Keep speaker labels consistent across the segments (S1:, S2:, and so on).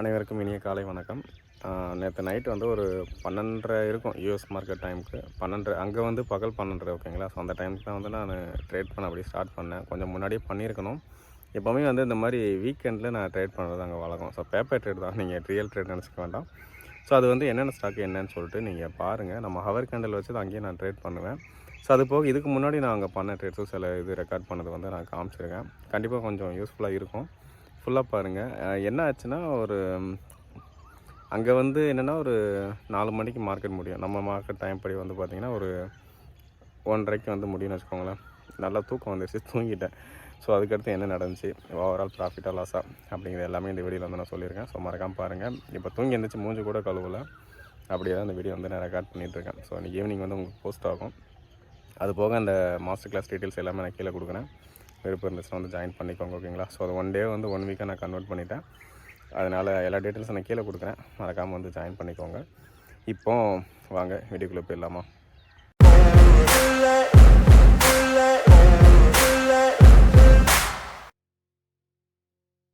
S1: அனைவருக்கும் இனிய காலை வணக்கம். நேற்று நைட்டு வந்து ஒரு பன்னெண்டரை இருக்கும் யூஎஸ் மார்க்கெட் டைமுக்கு பன்னெண்டரை அங்கே வந்து பகல் பன்னெண்டரை ஓகேங்களா ஸோ அந்த டைமுக்கு தான் வந்து நான் ட்ரேட் பண்ண அப்படியே ஸ்டார்ட் பண்ணேன். கொஞ்சம் முன்னாடியே பண்ணியிருக்கணும். எப்போவுமே வந்து இந்த மாதிரி வீக்கெண்டில் நான் ட்ரேட் பண்ணுறது அங்கே வழக்கம். ஸோ பேப்பர் ட்ரேட் தான். நீங்கள் ரியல் ட்ரேட் நினச்சிக்க வேண்டாம். ஸோ அது வந்து என்னென்ன ஸ்டாக் என்னன்னு சொல்லிட்டு நீங்கள் பாருங்கள் நம்ம ஹவர் கேண்டில் வச்சு தான் அங்கேயே நான் ட்ரேட் பண்ணுவேன். ஸோ அது போக இதுக்கு முன்னாடி நான் அங்கே பண்ண ட்ரேட்ஸும் சில இது ரெக்கார்ட் பண்ணது வந்து நான் காமிச்சிருக்கேன். கண்டிப்பாக கொஞ்சம் யூஸ்ஃபுல்லாக இருக்கும். ஃபுல்லாக பாருங்கள் என்ன ஆச்சுன்னா ஒரு அங்கே வந்து என்னென்னா ஒரு நாலு மணிக்கு மார்க்கெட் முடியும். நம்ம மார்க்கெட் டைம் படி வந்து பார்த்திங்கன்னா ஒரு ஒன்றரைக்கு வந்து முடியும்னு வச்சுக்கோங்களேன். நல்லா தூக்கம் வந்துருச்சு தூங்கிட்டேன். ஸோ அதுக்கடுத்து என்ன நடந்துச்சு? ஓவரால் ப்ராஃபிட்டாக லாஸா அப்படிங்கிறது எல்லாமே இந்த வீடியோவில் வந்து நான் சொல்லியிருக்கேன். ஸோ மறக்காமல் பாருங்கள் இப்போ தூங்கி எழுந்திரிச்சு மூஞ்சி கூட கழுவல. அப்படியே தான் இந்த வீடியோ வந்து நான் ரெக்கார்ட் பண்ணிகிட்ருக்கேன் ஸோ இன்றைக்கி ஈவினிங் வந்து உங்களுக்கு போஸ்ட் ஆகும். அது போக அந்த மாஸ்டர் கிளாஸ் டீட்டெயில்ஸ் எல்லாமே நான் கீழே கொடுக்குறேன். விருப்பம் இருந்துச்சுன்னா வந்து ஜாயின் பண்ணிக்கோங்க ஓகேங்களா ஸோ அது ஒன் டே வந்து ஒன் வீக்காக நான் கன்வெர்ட் பண்ணிட்டேன். அதனால் எல்லா டீட்டெயில்ஸும் நான் கீழே கொடுக்குறேன். மறக்காமல் வந்து ஜாயின் பண்ணிக்கோங்க. இப்போ வாங்க வீடியோக்குள்ளே போயிடலாமா?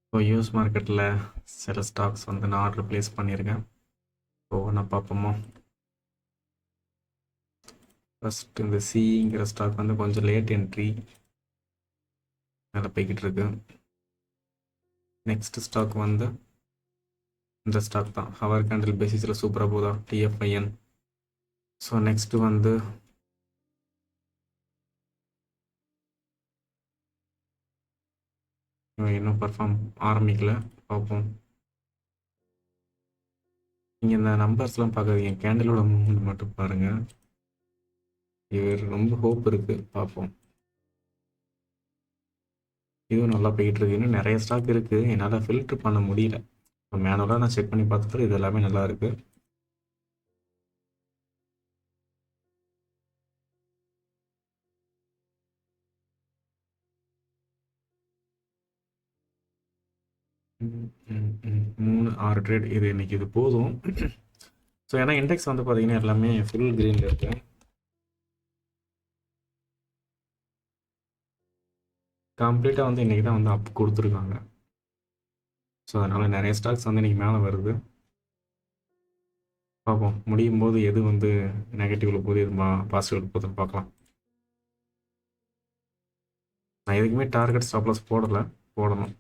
S2: இப்போ யூஸ் மார்க்கெட்டில் சில ஸ்டாக்ஸ் வந்து நான் ஆர்டர் ப்ளேஸ் பண்ணியிருக்கேன். ஸோ ஒன்றா பார்ப்போமா? ஃபஸ்ட் இந்த சிங்கிற ஸ்டாக் வந்து கொஞ்சம் லேட் என்ட்ரி மேலே போய்கிட்டு இருக்கு. நெக்ஸ்ட் ஸ்டாக் வந்து இந்த ஸ்டாக் தான். ஹவர் கேண்டில் பேசிஸில் சூப்பராக போதா டிஎஃப்ஐஎன் ஸோ நெக்ஸ்ட் வந்து இன்னும் பர்ஃபார்ம் ஆரம்பிக்கல. பார்ப்போம். நீங்கள் இந்த நம்பர்ஸ்லாம் பார்க்காதீங்க. கேண்டிலோட மூமெண்ட் மட்டும் பாருங்கள் இவர் ரொம்ப ஹோப் இருக்குது பார்ப்போம். இதுவும் நல்லா போயிட்டுருக்கு. இன்னும் நிறைய ஸ்டாக் இருக்குது என்னால் ஃபில்டர் பண்ண முடியல. இப்போ மேனுவலாக நான் செக் பண்ணி பார்த்துட்டு இது எல்லாமே நல்லா இருக்கு. மூணு ஆறு ட்ரேட் இது இன்னைக்கு இது போதும். ஸோ ஏன்னா இண்டெக்ஸ் வந்து பார்த்தீங்கன்னா எல்லாமே ஃபுல் க்ரீனில் இருக்கு. கம்ப்ளீட்டாக வந்து இன்றைக்கி தான் வந்து அப் கொடுத்துருக்காங்க. ஸோ அதனால் நிறைய ஸ்டாக்ஸ் வந்து இன்றைக்கி மேலே வருது. பார்ப்போம். முடியும் போது எது வந்து நெகட்டிவில் போகுது எது பாசிட்டிவில் போகுதுன்னு பார்க்கலாம். நான் எதுக்குமே டார்கெட் ஸ்டாப்லஸ் போடலை. போடணும்.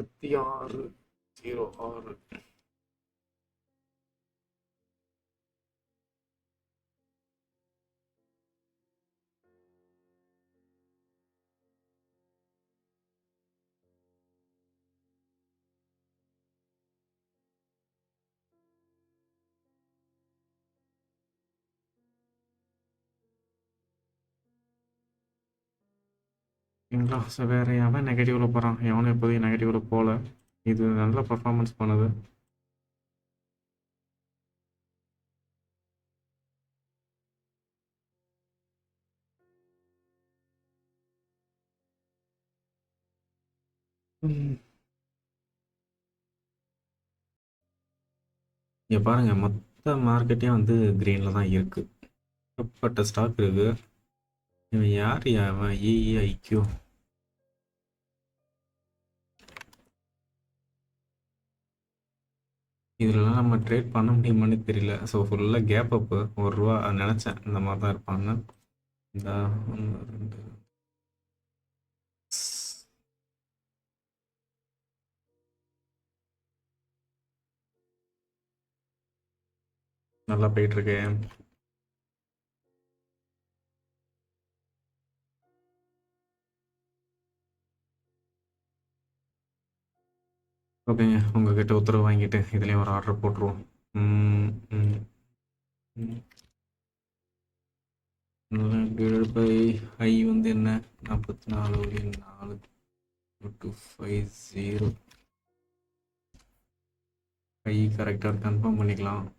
S2: இருபத்தி ஆறு ஜீரோ ஆறு. சரிங்களா ஸோ வேறு எவன் நெகட்டிவில் போகிறான் எவனும் எப்போதையும் நெகட்டிவில் போகல இது நல்ல பர்ஃபார்மன்ஸ் பண்ணுது. இங்கே பாருங்கள் பாருங்க மொத்த மார்க்கெட்டே வந்து க்ரீனில் தான் இருக்குது ஏகப்பட்ட ஸ்டாக் இருக்குது இவன் யார் அவன் இஐக்யூ இதுலலாம் நம்ம ட்ரேட் பண்ண முடியுமான்னு தெரியல. ஸோ ஃபுல்லாக கேப் அப்பு ஒரு ரூபா நினச்சேன். இந்த மாதிரி தான் இருப்பாங்க இந்த ஒன்று ரெண்டு. நல்லா போயிட்டுருக்கேன் ஓகேங்க. உங்ககிட்ட உத்தரவு வாங்கிட்டு இதுலேயும் ஒரு ஆர்டர் போட்டுருவோம். ம், ம், பை ஐ வந்து என்ன? நாற்பத்தி நாலு நாலு டூ ஃபைவ் ஜீரோ. ஹை கரெக்டாக கன்ஃபார்ம் பண்ணிக்கலாம்.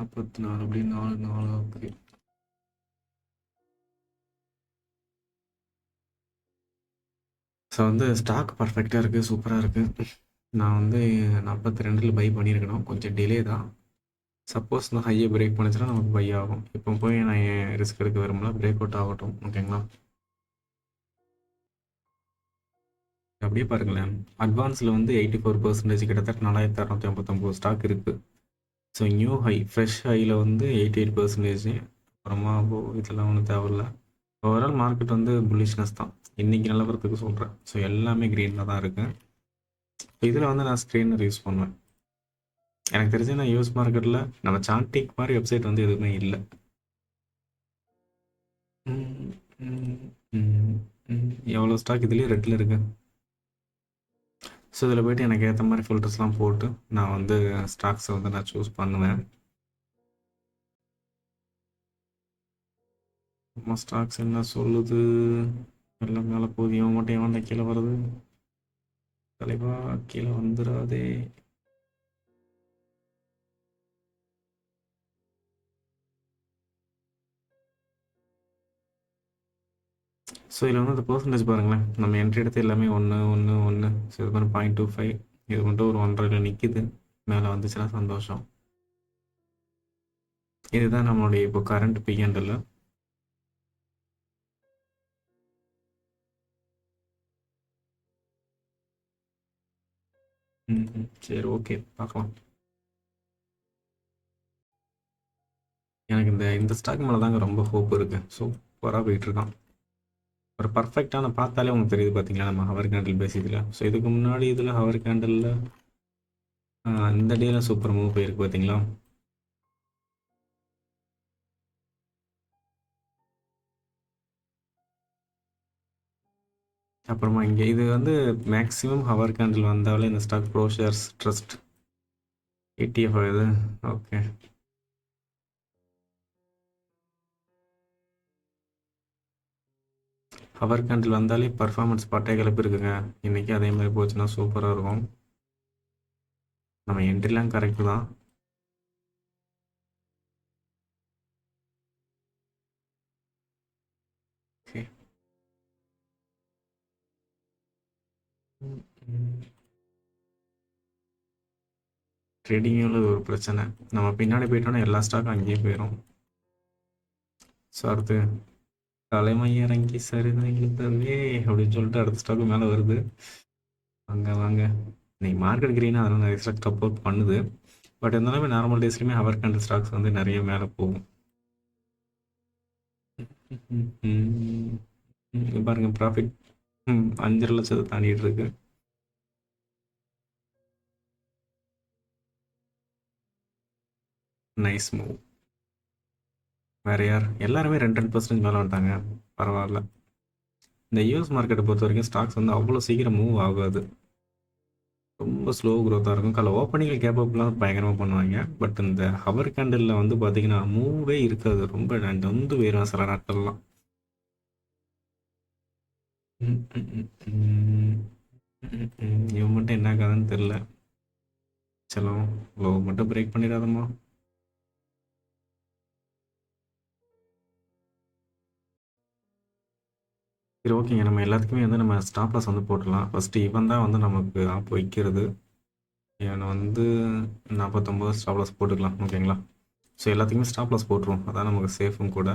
S2: நாற்பத்தி நாலு அப்படி நாலு நாலு ஓகே. ஸோ வந்து ஸ்டாக் பர்ஃபெக்டாக இருக்குது சூப்பராக இருக்குது நான் வந்து நாற்பத்தி ரெண்டில் பை பண்ணியிருக்கணும். கொஞ்சம் டிலே தான். சப்போஸ் நான் ஹையை பிரேக் பண்ணிச்சுன்னா நமக்கு பை ஆகும். இப்போ போய் நான் ஏன் ரிஸ்க் எடுக்க விரும்பல? பிரேக் அவுட் ஆகட்டும். ஓகேங்களா அப்படியே பாருங்களேன். அட்வான்ஸில் வந்து எயிட்டி ஃபோர் பர்சன்டேஜ் கிட்டத்தட்ட நாலாயிரத்தி அறநூற்றி ஐம்பத்தொம்போது ஸ்டாக் இருக்குது ஸோ நியூ ஹை ஃப்ரெஷ் ஹையில் வந்து எயிட்டி எயிட் பர்சன்டேஜ் அப்புறமா இதெல்லாம் ஒன்றும் தேவையில்ல. ஓவரால் மார்க்கெட் வந்து புல்லிஷ்னஸ் தான். இன்றைக்கி நிலவரத்துக்கு சொல்கிறேன் ஸோ எல்லாமே க்ரீனில் தான் இருக்குது இதில் வந்து நான் ஸ்க்ரீனர் யூஸ் பண்ணுவேன். எனக்கு தெரிஞ்சு நான் யூஎஸ் மார்க்கெட்டில் நம்ம சாண்டிக் மாதிரி வெப்சைட் வந்து எதுவுமே இல்லை. எவ்வளோ ஸ்டாக் இதுலேயே ரெட்டில் இருக்கு. ஸோ இதில் போய்ட்டு எனக்கு ஏற்ற மாதிரி ஃபில்டர்ஸ்லாம் போட்டு நான் வந்து ஸ்டாக்ஸை வந்து நான் சூஸ் பண்ணுவேன். நம்ம ஸ்டாக்ஸ் என்ன சொல்லுது? எல்லாம் மேலே போகுது. இவன் மட்டும் எவன் கீழே வருது தலைவா கீழே வந்துடாதே ஸோ இதில் வந்து அந்த பர்சன்டேஜ் பாருங்களேன். நம்ம என்ட்ரி எடுத்து எல்லாமே ஒன்று ஒன்று ஒன்று ஸோ இது மாதிரி பாயிண்ட் டூ ஃபைவ் இது மட்டும் ஒரு ஒன்றரை நிற்கிது மேலே வந்துச்சுன்னா சந்தோஷம். இதுதான் நம்மளுடைய இப்போ கரண்ட் பிஎன்டில் ம் சரி ஓகே. பார்க்கலாம். எனக்கு இந்த இந்த ஸ்டாக் மேலே தாங்க ரொம்ப ஹோப் இருக்குது சூப்பராக போயிட்டுருக்கான். ஒரு பர்ஃபெக்டான பார்த்தாலே உங்களுக்கு தெரியுது பார்த்தீங்களா நம்ம ஹவர் கேண்டில் பேசிஸில் ஸோ இதுக்கு முன்னாடி இதில் ஹவர் கேண்டலில் இந்த டேல சூப்பர் மூவ் போயிருக்கு பார்த்தீங்களா அப்புறமா இங்கே இது வந்து மேக்ஸிமம் ஹவர் கேண்டில் வந்தாலே இந்த stock brochures trust A T F இது ஓகே ஹவர் கேண்டில் வந்தாலே பர்ஃபார்மன்ஸ் பட்டை கிளப்பி இருக்குங்க இன்றைக்கி அதே மாதிரி போச்சுன்னா சூப்பராக இருக்கும். நம்ம என்ட்ரிலாம் கரெக்டு தான். ட்ரேடிங்கில் ஒரு பிரச்சனை. நம்ம பின்னாடி போயிட்டோன்னா எல்லா ஸ்டாக்கும் அங்கேயே போயிடும் ஸோ அடுத்து தலைமை இறங்கி சரிதான் இழுத்தவே அப்படின்னு சொல்லிட்டு அடுத்த ஸ்டாக்கு மேலே வருது. வாங்க வாங்க. இன்னைக்கு மார்க்கெட் க்ரீனாக அதெல்லாம் நிறைய ஸ்டாக் சப்போர்ட் பண்ணுது. பட் இருந்தாலுமே நார்மல் டேஸ்லையுமே ஹவர் கண்ட் ஸ்டாக்ஸ் வந்து நிறைய மேலே போகும். பாருங்க ப்ராஃபிட் ம் அஞ்சரை லட்சத்தை தாண்டிட்டு இருக்கு. நைஸ் மூவ் வேற யார்? எல்லாருமே ரெண்டு ரெண்டு பர்சன்டேஜ் மேலே வந்துட்டாங்க. பரவாயில்ல. இந்த யூஎஸ் மார்க்கெட்டை பொறுத்த வரைக்கும் ஸ்டாக்ஸ் வந்து அவ்வளோ சீக்கிரம் மூவ் ஆகாது. ரொம்ப ஸ்லோ க்ரோத்தாக இருக்கும். கால ஓப்பனிங்கில் கேப்பப்லாம் பயங்கரமாக பண்ணுவாங்க. பட் இந்த ஹவர் கேண்டலில் வந்து பார்த்தீங்கன்னா மூவே இருக்காது. ரொம்ப வந்து வேறும் சில நாட்கள்லாம். இவன் மட்டும் என்ன கதைன்னு தெரில செல்லம் லவ் மட்டும் பிரேக் பண்ணிடாதம்மா. சரி ஓகேங்க நம்ம எல்லாத்துக்குமே வந்து நம்ம ஸ்டாப்லஸ் வந்து போட்டுடலாம். ஃபஸ்ட்டு இவன் தான் வந்து நமக்கு ஆப் வைக்கிறது. இவனை வந்து நாற்பத்தொம்போது ஸ்டாப்லஸ் போட்டுக்கலாம் ஓகேங்களா ஸோ எல்லாத்துக்குமே ஸ்டாப்லஸ் போட்டுருவோம். அதான் நமக்கு சேஃபும் கூட.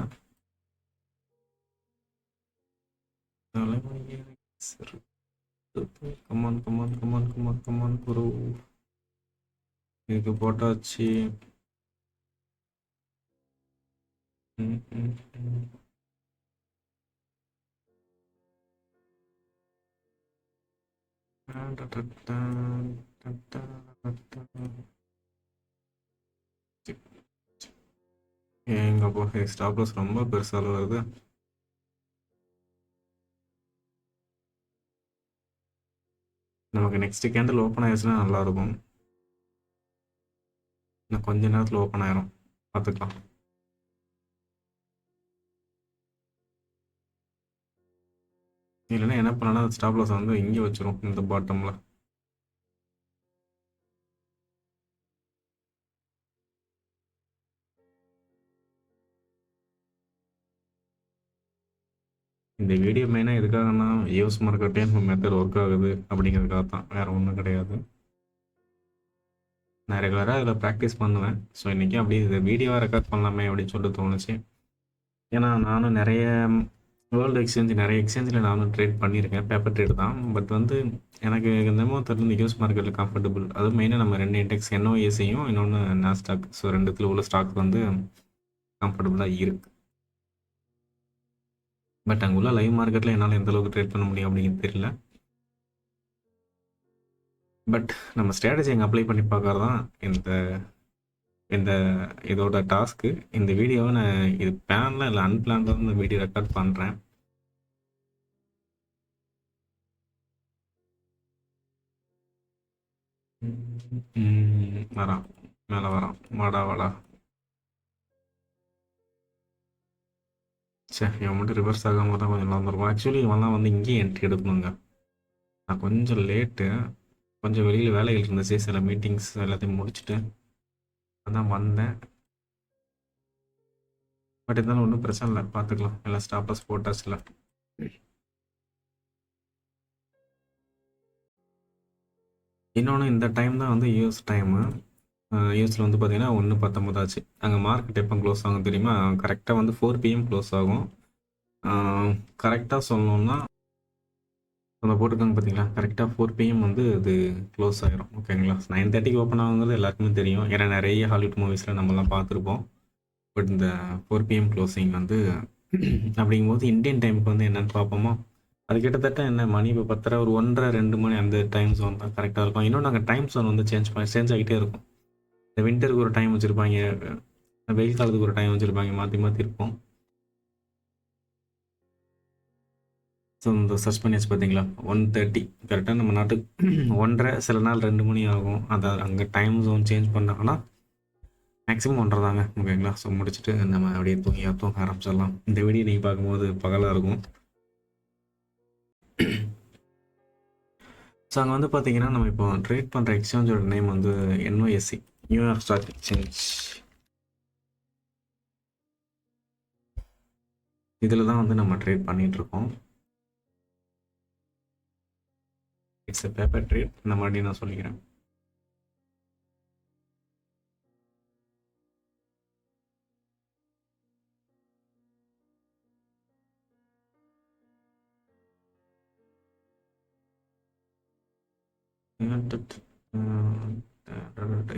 S2: Come on come on come on come on come on குரு இதுக்கு போட்டாச்சு ம் ம் எங்க போ ரொம்ப பெருசாக வருது. நமக்கு நெக்ஸ்ட் கேண்டில் ஓப்பன் ஆயிடுச்சுன்னா நல்லா இருக்கும் இன்னும் கொஞ்ச நேரத்தில் ஓப்பன் ஆயிரும். பார்த்துக்கலாம். இல்லைன்னா என்ன பண்ணலாம் ஸ்டாப்லஸ் வந்து இங்கே வச்சிரும் இந்த பாட்டமில் இந்த வீடியோ மெயினாக எதுக்காகன்னா யூஸ் மார்க்கெட்டே நம்ம மெத்தட் ஒர்க் ஆகுது அப்படிங்கிறதுக்காக தான். வேறு ஒன்றும் கிடையாது. நான் ரெகுலராக இதில் ப்ராக்டிஸ் பண்ணுவேன். ஸோ இன்றைக்கி அப்படி இந்த வீடியோவாக ரெக்கார்ட் பண்ணலாமே அப்படின்னு சொல்லிட்டு தோணுச்சு. ஏன்னா நானும் நிறைய வேர்ல்டு எக்ஸ்சேஞ்ச் நிறைய எக்ஸ்சேஞ்சில் நானும் ட்ரேட் பண்ணியிருக்கேன். பேப்பர் ட்ரேட் தான். பட் வந்து எனக்கு என்னமோ தெரிஞ்சு இந்த மார்க்கெட்டில் கம்ஃபர்டபுள் அதுவும் மெயினாக நம்ம ரெண்டு இண்டெக்ஸ் என்ஓஏசியும் இன்னொன்று நாஸ்டாக் ஸோ ரெண்டுத்தில் உள்ள ஸ்டாக் வந்து கம்ஃபர்டபுளாக இருக்குது பட் அங்கே உள்ள லைவ் மார்க்கெட்டில் என்னால் எந்த அளவுக்கு ட்ரேட் பண்ண முடியும் அப்படிங்கிறது தெரியல. பட் நம்ம ஸ்ட்ராட்டஜி எங்கே அப்ளை பண்ணி பார்க்கறது தான் இந்த இந்த இதோட டாஸ்க்கு இந்த வீடியோவை நான் இது பிளானில் இல்லை அன்பிளான்ல இந்த வீடியோ ரெக்கார்ட் பண்ணுறேன் வரான். மேலே வரான். வாடா வாடா. சரி இவன் மட்டும் ரிவர்ஸ் ஆகாம தான் கொஞ்சம் வந்துருக்கும் ஆக்சுவலி இவன்லாம் வந்து இங்கேயே என்ட்ரி எடுக்கணுங்க. நான் கொஞ்சம் லேட்டு கொஞ்சம் வெளியில் வேலைகள் இருந்துச்சு சில மீட்டிங்ஸ் எல்லாத்தையும் முடிச்சுட்டு அதான் வந்தேன். பட் இருந்தாலும் ஒன்றும் பிரச்சனை இல்லை பார்த்துக்கலாம் எல்லாம் ஸ்டாப்லஸ் போட்டாச்சுல இன்னொன்று இந்த டைம் தான் வந்து யூஎஸ் டைமு யூஎஸில் வந்து பார்த்தீங்கன்னா ஒன்று பத்தொம்பதாச்சு அங்கே மார்க்கெட் எப்போ க்ளோஸ் ஆகும் தெரியுமா? கரெக்டாக வந்து ஃபோர் பிஎம் க்ளோஸ் ஆகும். கரெக்டாக சொல்லணும்னா அந்த போட்டிருக்காங்க பார்த்தீங்களா கரெக்டாக ஃபோர் பிஎம் வந்து இது க்ளோஸ் ஆகிரும் ஓகேங்களா நைன் தேர்ட்டிக்கு ஓப்பன் ஆகுங்கிறது எல்லாருக்குமே தெரியும். ஏன்னா நிறைய ஹாலிவுட் மூவிஸில் நம்மலாம் பார்த்துருப்போம். பட் இந்த ஃபோர் பிஎம் க்ளோசிங் வந்து அப்படிங்கும்போது இந்தியன் டைமுக்கு வந்து என்னென்னு பார்ப்போமா? அது கிட்டத்தட்ட என்ன மணி இப்போ பத்தரை ஒரு ஒன்றரை ரெண்டு மணி அந்த டைம் ஜோன் தான் கரெக்டாக இருக்கும். இன்னும் நாங்கள் டைம் ஜோன் வந்து சேஞ்ச் பண்ணி சேஞ்ச் ஆகிட்டே இருக்கும். இந்த வின்டருக்கு ஒரு டைம் வச்சுருப்பாங்க. வெயில் காலத்துக்கு ஒரு டைம் வச்சுருப்பாங்க. மாற்றி மாற்றி இருப்போம். ஸோ இந்த சர்ச் பண்ணியாச்சு பார்த்தீங்களா ஒன் தேர்ட்டி கரெக்டாக நம்ம நாட்டுக்கு ஒன்றரை சில நாள் ரெண்டு மணி ஆகும். அதை அங்கே டைம் ஜோன் சேஞ்ச் பண்ணாங்கன்னா மேக்ஸிமம் ஒன்றரை தாங்க. ஓகேங்களா? ஸோ முடிச்சுட்டு நம்ம அப்படியே தூங்கி தூங்க ஆரம்பிச்சிடலாம். இந்த வீடியோ நீங்கள் பார்க்கும்போது பகலாக இருக்கும். ஸோ அங்கே வந்து பார்த்தீங்கன்னா நம்ம இப்போ ட்ரேட் பண்ணுற எக்ஸ்சேஞ்சோட நேம் வந்து என்ஒஎஸ்சி நியூயார்க் ஸ்டாக் எக்ஸ்சேஞ்ச் இதில் தான் வந்து நம்ம ட்ரேட் பண்ணிகிட்ருக்கோம் இட்ஸ் எ பேப்பர் ட்ரேட் இந்த மாதிரி நான் சொல்லிக்கிறேன்.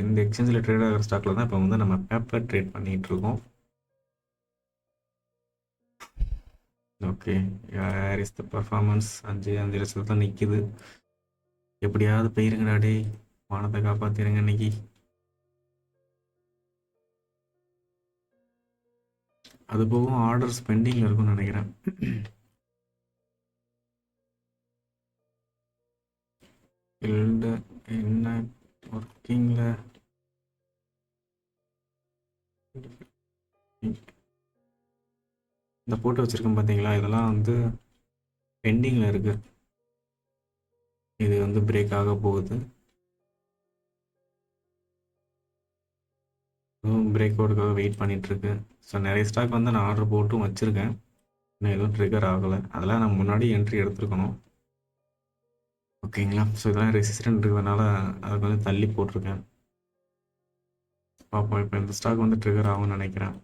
S2: இந்த எக்ஸ்சேஞ்சில் ட்ரேட் ஆகிற ஸ்டாக்கில் தான் இப்போ வந்து நம்ம பேப்பர் ட்ரேட் பண்ணிகிட்டு இருக்கோம். ஓகே யார் இஸ் த பர்ஃபார்மன்ஸ் அஞ்சு அஞ்சு லட்சத்தில் தான் நிற்கிது எப்படியாவது போயிருங்கடா டே வானத்தை காப்பாற்றிடுங்க இன்னைக்கு. அது போகும் ஆர்டர் ஸ்பெண்டிங்கில் இருக்கும்னு நினைக்கிறேன். இல்லை என்ன ஒர்க்கிங்கில் இந்த போட்டு வச்சுருக்கேன் பார்த்தீங்களா இதெல்லாம் வந்து பெண்டிங்கில் இருக்குது இது வந்து பிரேக் ஆக போகுது. பிரேக் அவுட்டுக்காக வெயிட் பண்ணிகிட்ருக்கு ஸோ நிறைய ஸ்டாக் வந்து நான் ஆர்டர் போட்டும் வச்சுருக்கேன். இன்னும் எதுவும் ட்ரிகர் ஆகலை. அதெல்லாம் நான் முன்னாடி என்ட்ரி எடுத்துருக்கணும். ஓகேங்களா? ஸோ இதெல்லாம் ரெசிஸ்டன்ட் இருக்கிறதுனால அதை கொஞ்சம் தள்ளி போட்டிருக்கேன். பார்ப்போம் இப்போ இந்த ஸ்டாக் வந்து ட்ரிகர் ஆகும்னு நினைக்கிறேன்.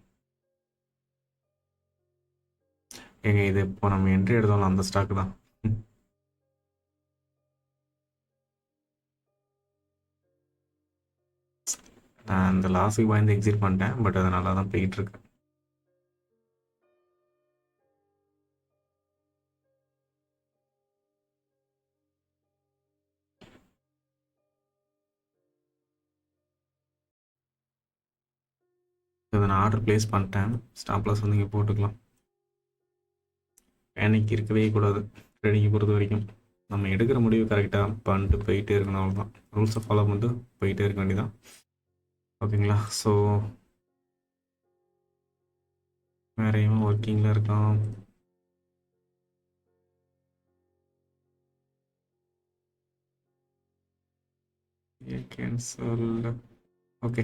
S2: ஏங்க இது இப்போ நம்ம என்ட்ரி எடுத்தோம்ல அந்த ஸ்டாக் தான். நான் இந்த லாஸுக்கு பயந்து எக்ஸிட் பண்ணிட்டேன் பட் அது நல்லா தான் போயிட்டு இதை நான் ஆர்டர் ப்ளேஸ் பண்ணிட்டேன். ஸ்டாப்லாஸ் வந்து இங்கே போட்டுக்கலாம். பேனிக் இருக்கவே கூடாது. ட்ரேடிங்கை பொறுத்த வரைக்கும். நம்ம எடுக்கிற முடிவு கரெக்டாக பண்ணிட்டு போயிட்டே இருக்கணும். அவ்வளோதான் ரூல்ஸை ஃபாலோ பண்ணிட்டு போயிட்டே இருக்க வேண்டியதான் ஓகேங்களா ஸோ வேற எவன் ஒர்க்கிங்கில் இருக்கான்? கேன்சல் ஓகே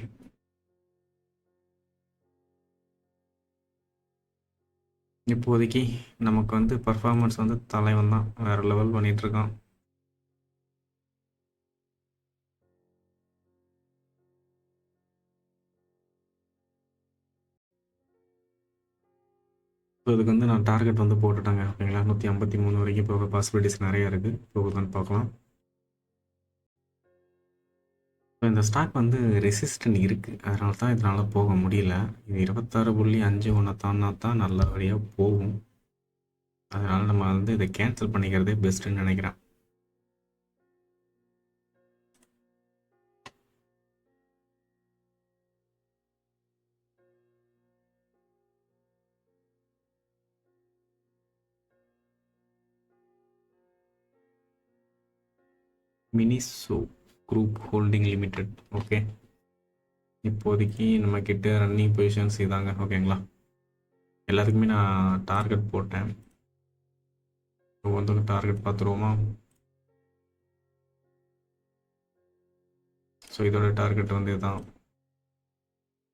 S2: இப்போதைக்கு நமக்கு வந்து பர்ஃபார்மன்ஸ் வந்து தலைவன் தான். வேறு லெவல் பண்ணிகிட்ருக்கான் ஸோ இதுக்கு வந்து நான் டார்கெட் வந்து போட்டுட்டாங்க. ஓகேங்களா? நூற்றி ஐம்பத்தி மூணு வரைக்கும் போக பாசிபிலிட்டிஸ் நிறையா இருக்குது போகுதான்னு பார்க்கலாம். இந்த ஸ்டாக் வந்து ரெசிஸ்டன்ட் இருக்குது அதனால தான் இதனால் போக முடியல. இது இருபத்தாறு புள்ளி அஞ்சு ஒன்று தான்னா தான் நல்லபடியாக போகும். அதனால் நம்ம வந்து இதை கேன்சல் பண்ணிக்கிறதே பெஸ்ட்டுன்னு நினைக்கிறேன். Miniso. Group holding limited okay? இப்போதைக்கு நம்ம கிட்ட ரன்னிங் பொசிஷன்ஸ் இதாங்க ஓகேங்களா? எல்லாத்துக்குமே நான் டார்கெட் போட்டேன். ஒவ்வொருத்தருக்கும் டார்கெட் பார்த்துருவோமா? ஸோ இதோட டார்கெட் வந்து இதுதான்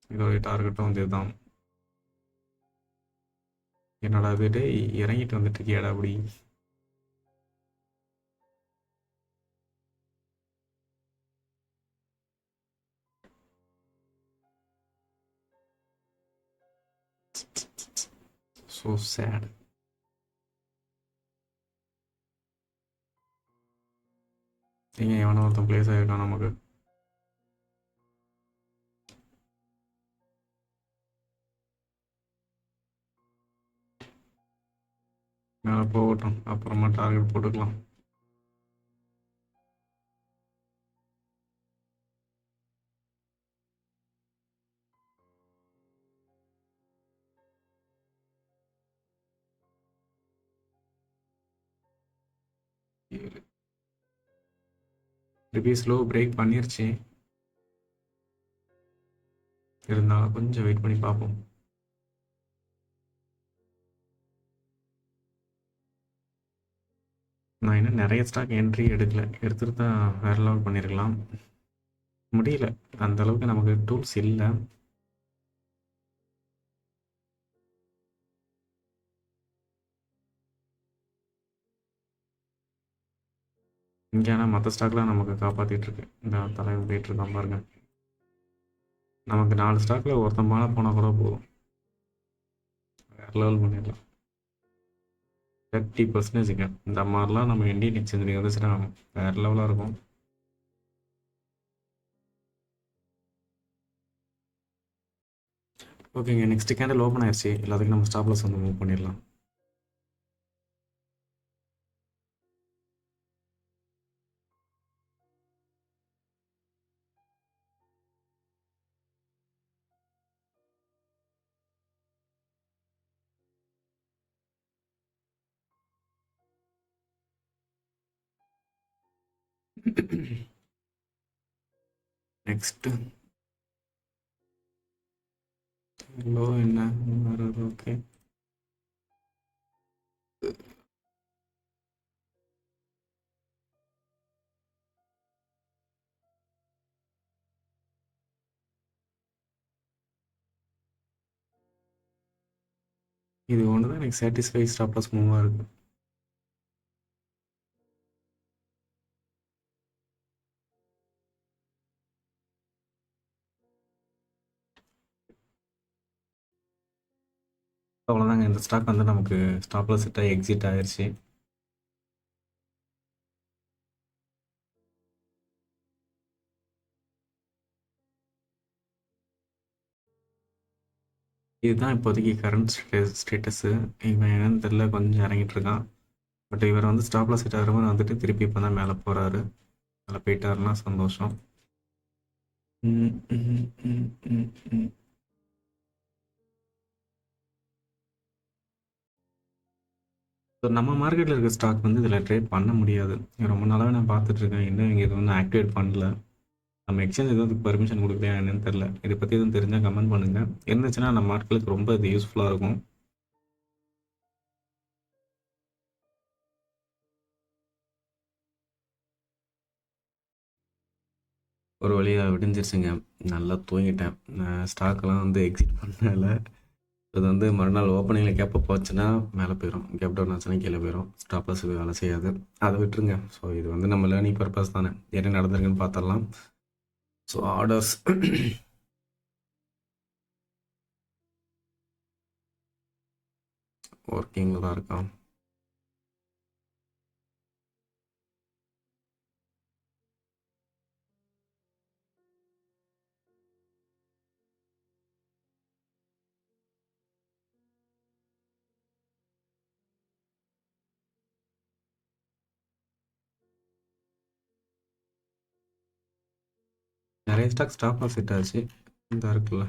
S2: இதோடைய டார்கெட்டும் வந்து இதுதான் என்னடா இது இறங்கிட்டு வந்துட்டு இருக்கியாடா அப்படி? ஸோ சேட் இங்கே எவனோ ஒருத்தன் பிளேஸ் ஆகிருக்கான் நமக்கு மேலே போகட்டும் அப்புறமா டார்கெட் போட்டுக்கலாம் திருப்பி ஸ்லோ பிரேக் பண்ணிருச்சு. இருந்தாலும் கொஞ்சம் வெயிட் பண்ணி பார்ப்போம். நான் இன்னும் நிறைய ஸ்டாக் என்ட்ரி எடுக்கல. எடுத்துட்டு தான் வேற லெவல் பண்ணியிருக்கலாம் முடியல. அந்த அளவுக்கு நமக்கு டூல்ஸ் இல்லை. இங்கே ஆனால் மற்ற ஸ்டாக்லாம் நமக்கு காப்பாற்றிட்டுருக்கு இந்த தலைவன் போயிட்டுருக்கான் பாருங்க. நமக்கு நாலு ஸ்டாக்கில் ஒருத்தன் மேலே போனால் கூட போதும். வேறு லெவல் பண்ணிடலாம். தேர்ட்டி பர்சன்டேஜுங்க இந்த மாதிரிலாம் நம்ம இந்தியன் எக்ஸ்சேஞ்ச் வந்துச்சுன்னா வேற லெவலாக இருக்கும். ஓகேங்க நெக்ஸ்ட் கேண்டில் ஓப்பன் ஆயிடுச்சு எல்லாத்துக்கும் நம்ம ஸ்டாப்லஸ் வந்து மூவ் பண்ணிடலாம். நெக்ஸ்ட் லோ என்ன வருது ஓகே இது ஒன்று தான் எனக்கு சாட்டிஸ்ஃபை ஸ்டாப்லஸ் மூவாக இருக்கு. ஸ்டாக் வந்து நமக்கு ஸ்டாப்லஸ் செட்டாக எக்ஸிட் ஆயிடுச்சு இதுதான் இப்போதைக்கு கரண்ட் ஸ்டேட்டஸு இவன் என்னன்னு தெரில கொஞ்சம் இறங்கிட்டு இருக்கான். பட் இவர் வந்து ஸ்டாப்பில் செட் ஆகிற மாதிரி வந்துட்டு திருப்பி இப்போ தான் மேலே போகிறாரு மேலே போயிட்டாருன்னா சந்தோஷம். ம், ம், ம், ம், ம். ஸோ நம்ம மார்க்கெட்டில் இருக்க ஸ்டாக் வந்து இதில் ட்ரேட் பண்ண முடியாது. ரொம்ப நாளாகவே நான் பார்த்துட்ருக்கேன் இன்னும் இங்கே இது வந்து ஆக்டிவேட் பண்ணல. நம்ம எக்ஸ்சேஞ்ச் எதுவும் அதுக்கு பர்மிஷன் கொடுக்கலையா என்னன்னு தெரில இதை பற்றி எதுவும் தெரிஞ்சால் கமெண்ட் பண்ணுங்கள் இருந்துச்சுன்னா நம்ம ஆட்களுக்கு ரொம்ப இது யூஸ்ஃபுல்லாக இருக்கும். ஒரு வழியாக விடிஞ்சிருச்சுங்க. நல்லா தூங்கிட்டேன். ஸ்டாக்கெல்லாம் வந்து எக்ஸிட் பண்ணல. இது வந்து மறுநாள் ஓப்பனிங்கில் கேப் போச்சுன்னா மேலே போயிடும் கேப் டவுன் ஆச்சுன்னா கீழே போயிடும் ஸ்டாப்பர்ஸ் வேலை செய்யாது. அதை விட்டுருங்க. ஸோ இது வந்து நம்ம லேர்னிங் பர்பஸ் தானே. என்ன நடந்திருக்குன்னு பார்த்துடலாம். ஸோ ஆர்டர்ஸ் ஒர்க்கிங்கில் தான் இருக்கான் நிறைய ஸ்டாக் ஸ்டாப் லாஸ் செட் ஆச்சு இந்த இருக்குல்ல.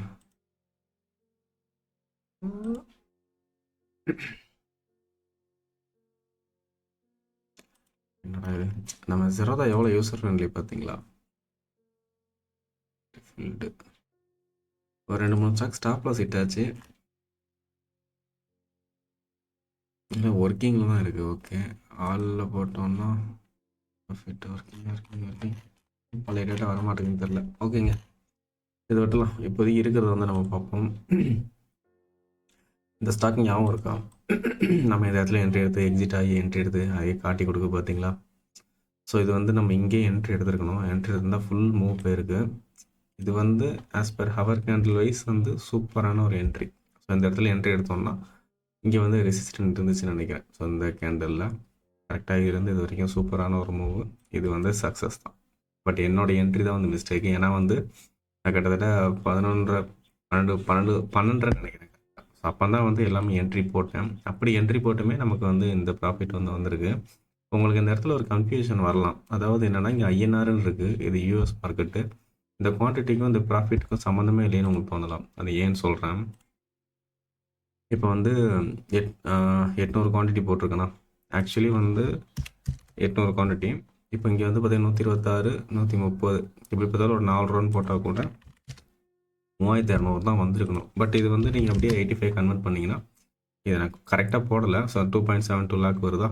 S2: என்னடா இது? நம்ம ஜெரோதா எவ்வளோ யூசர் ஃப்ரெண்ட்லி பார்த்தீங்களா? ஃபீல்டு ஒரு ரெண்டு மூணு ஸ்டாக் ஸ்டாப் லாஸ் இட்டாச்சு. ஆச்சு இல்லை ஒர்க்கிங்கில் தான் இருக்குது ஓகே ஆளில் போட்டோம்னா ஃபிட் ஒர்க்கிங் ஒர்க்கிங் ஒர்க்கிங் பழைய டேட்டா வர மாட்டேங்குன்னு தெரில ஓகேங்க. இது விட்டலாம். இப்போதைக்கு இருக்கிறத வந்து நம்ம பார்ப்போம். இந்த ஸ்டாக் ஞாபகம் இருக்கா? நம்ம இந்த இடத்துல என்ட்ரி எடுத்து எக்ஸிட் ஆகி என்ட்ரி எடுத்து அதே காட்டி கொடுக்க பார்த்தீங்களா? ஸோ இது வந்து நம்ம இங்கேயே என்ட்ரி எடுத்துருக்கணும். என்ட்ரி இருந்தால் ஃபுல் மூவ் போயிருக்கு. இது வந்து as per hour candle wise வந்து சூப்பரான ஒரு என்ட்ரி ஸோ இந்த இடத்துல என்ட்ரி எடுத்தோம்னா இங்கே வந்து ரெசிஸ்டன்ட் இருந்துச்சுன்னு நினைக்கிறேன். ஸோ இந்த கேண்டலில் கரெக்டாக இருந்து இது வரைக்கும் சூப்பரான ஒரு மூவ் இது வந்து சக்ஸஸ் தான். பட் என்னோட என்ட்ரி தான் வந்து மிஸ்டேக் ஏன்னா வந்து நான் கிட்டத்தட்ட பதினொன்றரை பன்னெண்டு பன்னெண்டு பன்னெண்டரை நினைக்கிறேன். ஸோ அப்போ தான் வந்து எல்லாமே என்ட்ரி போட்டேன். அப்படி என்ட்ரி போட்டுமே நமக்கு வந்து இந்த ப்ராஃபிட் வந்து வந்திருக்கு. உங்களுக்கு இந்த இடத்துல ஒரு கன்ஃபியூஷன் வரலாம். அதாவது என்னென்னா இங்கே ஐஎன்ஆர்னு இருக்குது இது யூஎஸ் மார்க்கெட்டு இந்த குவான்டிட்டிக்கும் இந்த ப்ராஃபிட்டுக்கும் சம்மந்தமே இல்லைன்னு உங்களுக்கு தோணலாம். அது ஏன்னு சொல்கிறேன் இப்போ வந்து எட் எட்நூறு குவான்டிட்டி போட்டிருக்கேன்னா ஆக்சுவலி வந்து எட்நூறு குவான்டிட்டி இப்போ இங்கே வந்து பார்த்தீங்கன்னா நூற்றி இருபத்தாறு நூற்றி முப்பது இப்படி பார்த்தாலும் ஒரு நாலு ரன் போட்டால் கூட மூவாயிரத்தி இரநூறு தான் வந்திருக்கணும். பட் இது வந்து நீங்கள் அப்படியே எயிட்டி ஃபைவ் கன்வெர்ட் பண்ணிங்கன்னா இது எனக்கு கரெக்டாக போடலை. So two point seven two lakh வருதா?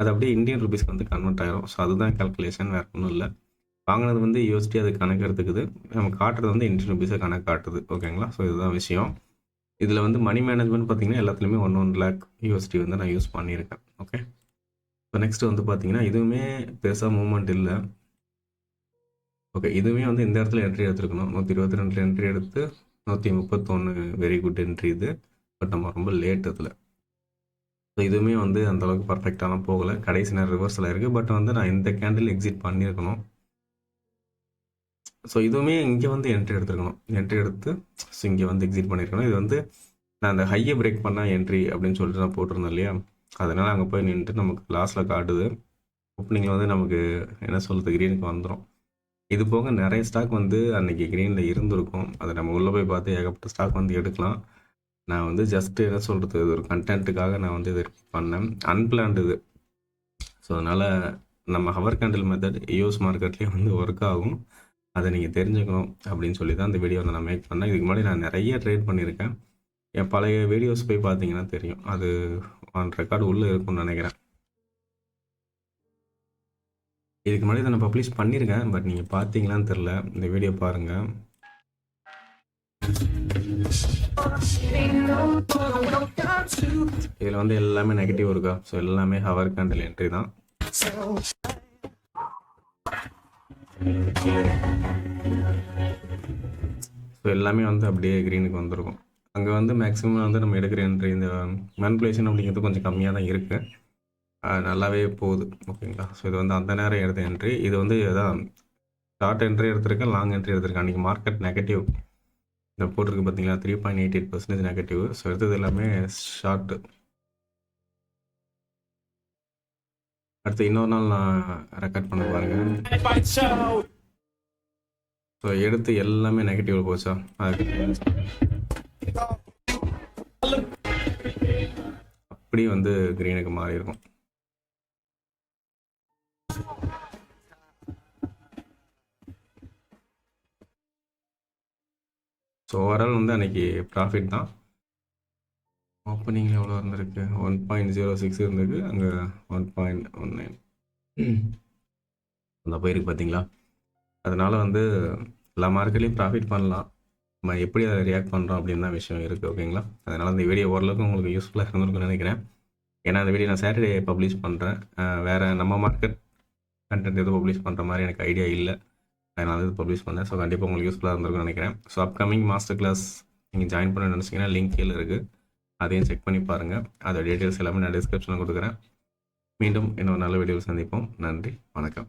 S2: அது அப்படியே இந்தியன் ருபீஸ்க்கு வந்து கன்வெர்ட் ஆகிரும் ஸோ அதுதான் கால்குலேஷன் வேறு ஒன்றும் இல்லை. வாங்கினது வந்து யூஎஸ்டி அது கணக்கு எடுத்துக்குது நம்ம காட்டுறது வந்து இந்தியன் ருபீஸை கணக்கு காட்டுது ஓகேங்களா ஸோ இதுதான் விஷயம். இதில் வந்து மணி மேனேஜ்மெண்ட் பார்த்தீங்கன்னா எல்லாத்துலேயுமே ஒன் ஒன் லேக் யூஎஸ்டி வந்து நான் யூஸ் பண்ணியிருக்கேன். ஓகே இப்போ நெக்ஸ்ட் வந்து பார்த்தீங்கன்னா இதுவுமே பெருசாக மூவ்மெண்ட் இல்லை. ஓகே இதுவுமே வந்து இந்த இடத்துல என்ட்ரி எடுத்துருக்கணும். நூற்றி இருபத்தி ரெண்டில் என்ட்ரி எடுத்து நூற்றி முப்பத்தொன்று வெரி குட் என்ட்ரி இது. பட் நம்ம ரொம்ப லேட் அதில் ஸோ இதுவுமே வந்து அந்தளவுக்கு பர்ஃபெக்டாலாம் போகலை. கடைசி நேரம் ரிவர்ஸில் இருக்குது பட் வந்து நான் இந்த கேண்டில் எக்ஸிட் பண்ணியிருக்கணும். ஸோ இதுவுமே இங்கே வந்து என்ட்ரி எடுத்துருக்கணும். என்ட்ரி எடுத்து ஸோ இங்கே வந்து எக்ஸிட் பண்ணியிருக்கணும். இது வந்து நான் அந்த ஹையை பிரேக் பண்ணால் என்ட்ரி அப்படின்னு சொல்லிட்டு நான் போட்டிருந்தேன் இல்லையா? அதனால் அங்கே போய் நின்றுட்டு நமக்கு லாஸ்ட்டில் காட்டுது. ஓப்பனிங்கில் வந்து நமக்கு என்ன சொல்கிறது க்ரீனுக்கு வந்துடும் இது போக நிறைய ஸ்டாக் வந்து அன்றைக்கி க்ரீனில் இருந்திருக்கும். அதை நம்ம உள்ளே போய் பார்த்து ஏகப்பட்ட ஸ்டாக் வந்து எடுக்கலாம். நான் வந்து ஜஸ்ட்டு என்ன சொல்கிறது இது ஒரு கண்டென்ட்டுக்காக நான் வந்து இது பண்ணேன். அன்பிளான்டு இது. ஸோ அதனால் நம்ம ஹவர் கேண்டில் மெத்தட் யூஎஸ் மார்க்கெட்லேயும் வந்து ஒர்க் ஆகும். அதை நீங்கள் தெரிஞ்சுக்கணும் அப்படின்னு சொல்லி தான் இந்த வீடியோ வந்து நான் மேக் பண்ணேன். இதுக்கு முன்னாடி நான் நிறைய ட்ரேட் பண்ணியிருக்கேன். என் பழைய வீடியோஸ் போய் பார்த்தீங்கன்னா தெரியும். அது ஆன் ரெக்கார்டு உள்ளே இருக்கும்னு நினைக்கிறேன். இதுக்கு முன்னாடி நான் பப்ளிஷ் பண்ணியிருக்கேன் பட் நீங்கள் பார்த்தீங்களான்னு தெரில இந்த வீடியோ பாருங்கள் இதில் வந்து எல்லாமே நெகட்டிவ் இருக்கா? ஸோ எல்லாமே ஹவர் கேண்டில் என்ட்ரி தான். ஸோ எல்லாமே வந்து அப்படியே க்ரீனுக்கு வந்திருக்கும். அங்கே வந்து மேக்ஸிமம் வந்து நம்ம எடுக்கிற என்ட்ரி இந்த மேனிப்புலேஷன் அப்படிங்கிறது கொஞ்சம் கம்மியாக தான் இருக்குது நல்லாவே போகுது. ஓகேங்களா ஸோ இது வந்து அந்த நேரம் எடுத்த என்ட்ரி இது வந்து எதாவது ஷார்ட் என்ட்ரி எடுத்திருக்கேன் லாங் என்ட்ரி எடுத்திருக்கேன். அன்றைக்கி மார்க்கெட் நெகட்டிவ் இந்த போட்டிருக்கு பார்த்தீங்களா? Three point eight eight percentage negative so எடுத்தது எல்லாமே ஷார்ட்டு அடுத்து இன்னொரு நாள் நான் ரெக்கார்ட் பண்ண பாருங்கள் ஸோ எடுத்து எல்லாமே நெகட்டிவ் போச்சா? அதுக்கு அப்படி வந்து கிரீனுக்கு மாறி இருக்கும். ஸோ ஓவரால் வந்து அன்னைக்கு ப்ராஃபிட் தான். ஓப்பனிங்கில் எவ்வளோ இருந்திருக்கு? ஒன் பாயிண்ட் ஜீரோ சிக்ஸ் இருந்திருக்கு. அங்கே ஒன் பாயிண்ட் ஒன் நைன் அந்த போயிருக்கு பார்த்தீங்களா அதனால் வந்து எல்லா மார்க்கெட்லேயும் ப்ராஃபிட் பண்ணலாம். நம்ம எப்படி அதை ரியாக்ட் பண்ணுறோம் அப்படின்னு தான் விஷயம் இருக்குது ஓகேங்களா அதனால் இந்த வீடியோ ஓரளவுக்கு உங்களுக்கு யூஸ்ஃபுல்லாக இருந்திருக்கும்னு நினைக்கிறேன். ஏன்னா அந்த வீடியோ நான் சாட்டர்டே பப்ளிஷ் பண்ணுறேன் வேறு நம்ம மார்க்கெட் கண்டென்ட் எதுவும் பப்ளிஷ் பண்ணுற மாதிரி எனக்கு ஐடியா இல்லை. அதனால் இது பப்ளிஷ் பண்ணேன். ஸோ கண்டிப்பாக உங்களுக்கு யூஸ்ஃபுல்லாக இருந்திருக்கும்னு நினைக்கிறேன். ஸோ அப்கமிங் மாஸ்டர் கிளாஸ் நீங்கள் ஜாயின் பண்ண நினச்சிங்கன்னா லிங்க் கீழே இருக்குது அதையும் செக் பண்ணி பாருங்கள் அதோட டீட்டெயில்ஸ் எல்லாமே நான் டிஸ்கிரிப்ஷனில் கொடுக்குறேன். மீண்டும் இன்னொரு நல்ல வீடியோவில் சந்திப்போம். நன்றி. வணக்கம்.